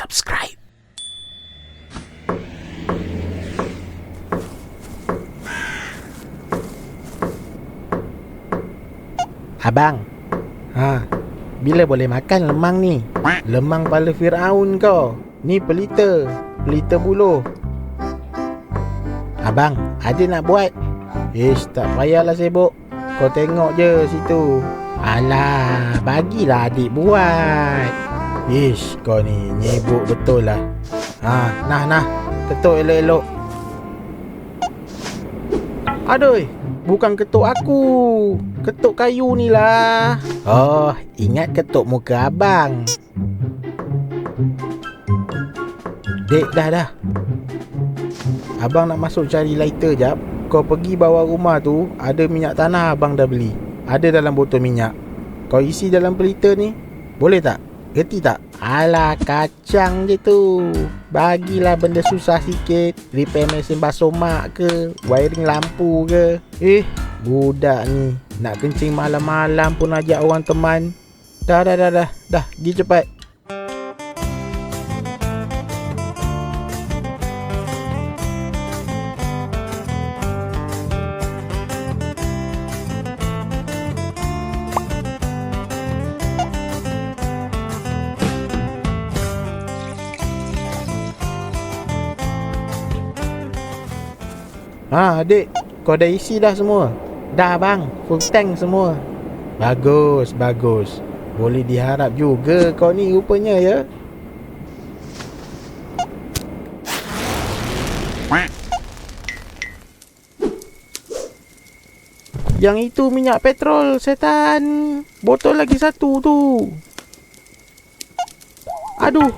subscribe. Abang, ha, bila boleh makan lemang ni? Lemang kepala Fir'aun kau. Ni pelita, pelita buluh. Abang, ada nak buat? Ish, tak payahlah sibuk. Kau tengok je situ. Alah, bagilah adik buat. Ish, kau ni nyebuk betul lah. Ha, nah, nah. Ketuk elok-elok. Aduh, bukan ketuk aku. Ketuk kayu ni lah. Oh, ingat ketuk muka abang. Dek, dah dah. Abang nak masuk cari lighter jap. Kau pergi bawah rumah tu, ada minyak tanah abang dah beli. Ada dalam botol minyak. Kau isi dalam pelita ni. Boleh tak? Gerti tak? Alah, kacang je tu. Bagilah benda susah sikit. Repair mesin basuh mak ke? Wiring lampu ke? Eh, budak ni. Nak kencing malam-malam pun ajak orang teman. Dah, dah, dah, dah. Dah, pergi cepat. Ha, adik. Kau dah isi dah semua? Dah bang, full tank semua. Bagus, bagus. Boleh diharap juga kau ni rupanya ya. Yang itu minyak petrol, setan. Botol lagi satu tu. Aduh.